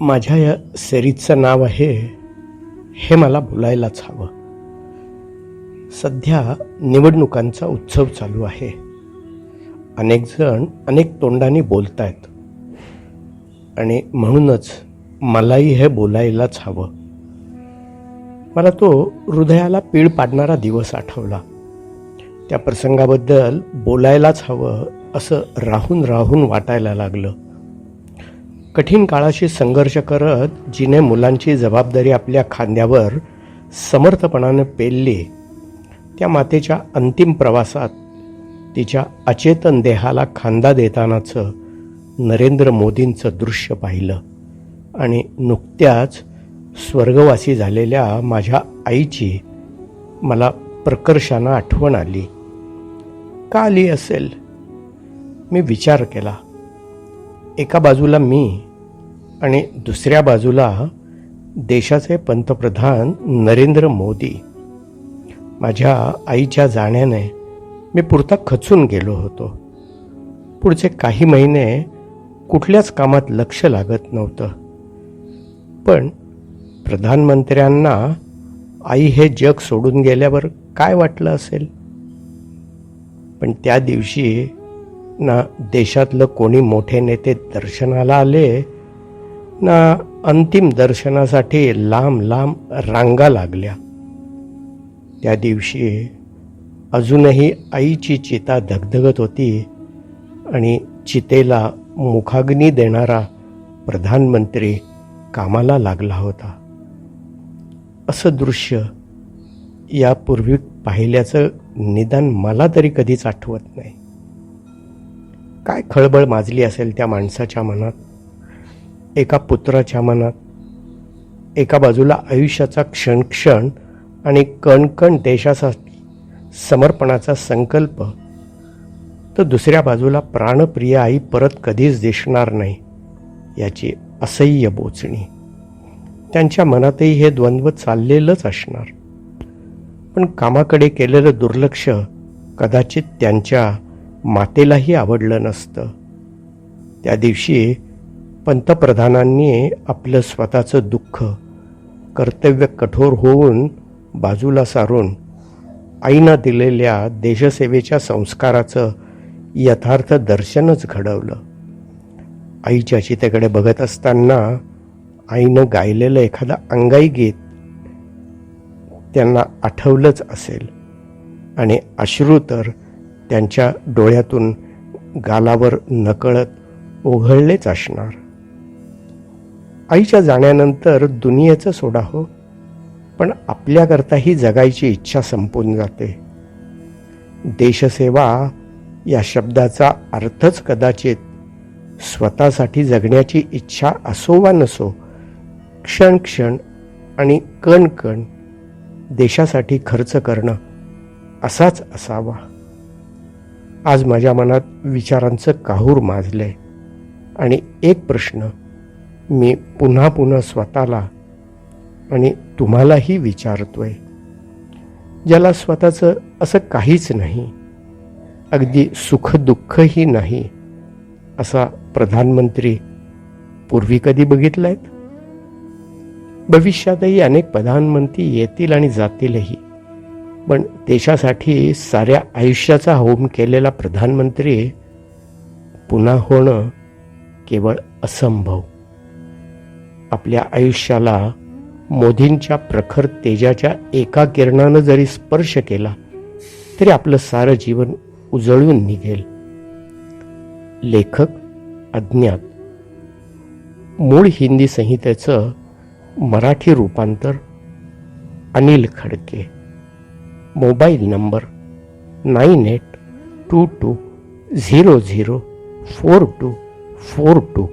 माझ्या या सेरीजचं नाव आहे हे मला बोलायलाच हवं. सध्या निवडणुकांचा उत्सव चालू आहे. अनेकजण अनेक तोंडाने बोलत आहेत आणि म्हणूनच मलाही हे बोलायलाच हवं. मला तो हृदयाला पीळ पाडणारा दिवस आठवला. त्या प्रसंगाबद्दल बोलायलाच हवं असं राहून राहून वाटायला लागलं. कठीण काळाशी संघर्ष करत जिने मुलांची जबाबदारी आपल्या खांद्यावर समर्थपणानं पेलली त्या मातेच्या अंतिम प्रवासात तिच्या अचेतन देहाला खांदा देतानाचं नरेंद्र मोदींचं दृश्य पाहिलं. आणि नुकत्याच स्वर्गवासी झालेल्या माझ्या आईची मला प्रकर्षानं आठवण आली. का आली असेल? मी विचार केला. एका बाजूला मी आणि दुसऱ्या बाजूला देशाचे पंतप्रधान नरेंद्र मोदी. माझ्या आईच्या जाण्याने मी पुरता खचून गेलो होतो. पुढचे काही महिने कुठल्याच कामात लक्ष लागत नव्हतं. पण प्रधानमंत्र्यांना आई हे जग सोडून गेल्यावर काय वाटलं असेल? पण त्या दिवशी ना देशातलं कोणी मोठे नेते दर्शनाला आले ना अंतिम दर्शनासाठी लांब लांब रांगा लागल्या. त्या दिवशी अजूनही आईची चिता धगधगत होती आणि चितेला मुखाग्नी देणारा प्रधानमंत्री कामाला लागला होता. असं दृश्य यापूर्वी पाहिल्याचं निदान मला तरी कधीच आठवत नाही. काय खळबळ माजली असेल त्या माणसाच्या मनात? एका पुत्राच्या मनात? एका बाजूला आयुष्याचा क्षण क्षण आणि कणकण देशासाठी समर्पणाचा संकल्प? तर दुसऱ्या बाजूला प्राणप्रिय आई परत कधीच दिसणार नाही याची असह्य बोचणी. त्यांच्या मनातही हे द्वंद्व चाललेलंच असणार. पण कामाकडे केलेलं दुर्लक्ष कदाचित त्यांच्या मातेलाही आवडलं नसतं. त्या दिवशी पंतप्रधानांनी आपलं स्वतःचं दुःख कर्तव्य कठोर होऊन बाजूला सारून आईनं दिलेल्या देशसेवेच्या संस्काराचं यथार्थ दर्शनच घडवलं. आईच्या चितेकडे बघत असताना आईनं गायलेलं एखादं अंगाई गीत त्यांना आठवलंच असेल. आणि अश्रू तर त्यांच्या डोळ्यातून गालावर नकळत ओघळलेच असणार. आईच्या जाण्यानंतर दुनियेचं सोडा हो पण आपल्याकरताही जगायची इच्छा संपून जाते. देशसेवा या शब्दाचा अर्थच कदाचित स्वतःसाठी जगण्याची इच्छा असो वा नसो क्षण क्षण आणि कण कण देशासाठी खर्च करणं असाच असावा. आज माझ्या मनात विचारांचं काहूर माजलंय. आणि एक प्रश्न मी पुन्हा पुन्हा स्वतःला आणि तुम्हालाही विचारतोय ज्याला स्वतःचं असं काहीच नाही अगदी सुखदुःखही नाही असा प्रधानमंत्री पूर्वी कधी बघितला आहेत भविष्यातही अनेक प्रधानमंत्री येतील आणि जातीलही. पण देशासाठी साऱ्या आयुष्याचा होम केलेला प्रधानमंत्री पुन्हा होणं केवळ असंभव. आपल्या आयुष्याला मोदींच्या प्रखर तेजाच्या एका किरणानं जरी स्पर्श केला तरी आपलं सारं जीवन उजळून निघेल. लेखक अज्ञात. मूळ हिंदी संहितेचं मराठी रूपांतर Anil Khadke. Mobile number nine eight two two zero zero four two four two